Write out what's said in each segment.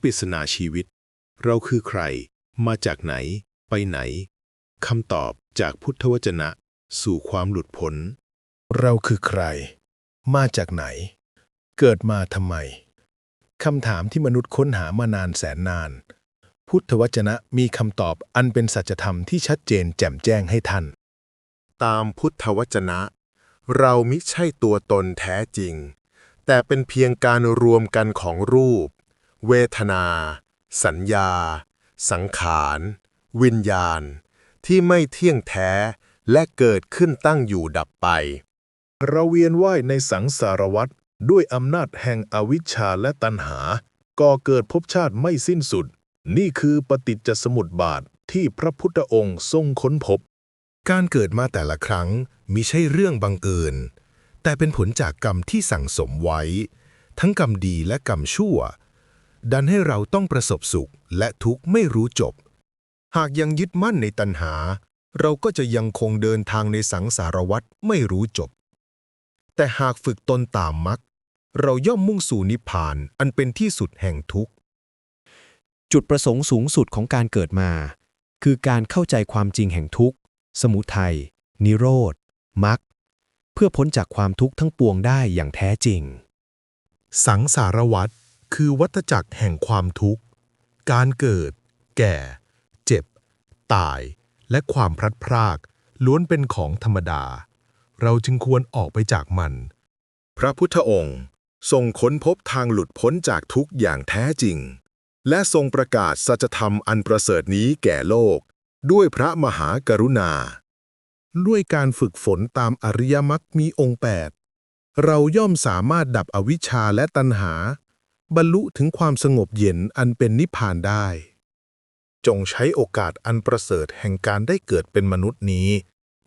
ปริศนาชีวิต เราคือใคร มาจากไหน ไปไหนคำตอบจากพุทธวจนะ สู่ความหลุดพ้น เราคือใคร มาจากไหน เกิดมาทำไมคำถามที่มนุษย์ค้นหามานานแสนนาน พุทธวจนะมีคำตอบอันเป็นสัจธรรมที่ชัดเจนแจ่มแจ้งให้ท่าน ตามพุทธวจนะ เรามิใช่ตัวตนแท้จริง แต่เป็นเพียงการรวมกันของรูป เวทนา สัญญา สังขาร วิญญาณ ที่ไม่เที่ยงแท้และเกิดขึ้นตั้งอยู่ดับไป เราเวียนว่ายในสังสารวัฏด้วยอำนาจแห่งอวิชชาและตัณหา ก่อเกิดภพชาติไม่สิ้นสุด นี่คือปฏิจจสมุปบาทที่พระพุทธองค์ทรงค้นพบ การเกิดมาแต่ละครั้งมิใช่เรื่องบังเอิญ แต่เป็นผลจากกรรมที่สั่งสมไว้ ทั้งกรรมดีและกรรมชั่ว ดันให้เราต้องประสบสุขและทุกข์ไม่รู้จบ หากยังยึดมั่นในตัณหา เราก็จะยังคงเดินทางในสังสารวัฏไม่รู้จบ แต่หากฝึกตนตามมรรคเราย่อมมุ่งสู่นิพพานอันเป็นที่สุดแห่งทุกข์ จุดประสงค์สูงสุดของการเกิดมา คือการเข้าใจความจริงแห่งทุกข์ สมุทัย นิโรธ มรรค เพื่อพ้นจากความทุกข์ทั้งปวงได้อย่างแท้จริง สังสารวัฏ คือวัฏจักรแห่งความทุกข์ การเกิด แก่ เจ็บ ตาย และความพลัดพราก ล้วนเป็นของธรรมดา เราจึงควรออกไปจากมัน พระพุทธองค์ทรงค้นพบทางหลุดพ้นจากทุกข์อย่างแท้จริง และทรงประกาศสัจธรรมอันประเสริฐนี้แก่โลก ด้วยพระมหากรุณา ด้วยการฝึกฝนตามอริยมรรคมีองค์ 8 เราย่อมสามารถดับอวิชชาและตัณหา บรรลุถึงความสงบเย็นอันเป็นนิพพานได้ จงใช้โอกาสอันประเสริฐแห่งการได้เกิดเป็นมนุษย์นี้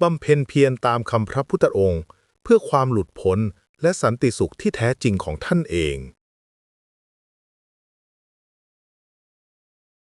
บำเพ็ญเพียรตามคำพระพุทธองค์ เพื่อความหลุดพ้นและสันติสุขที่แท้จริงของท่านเอง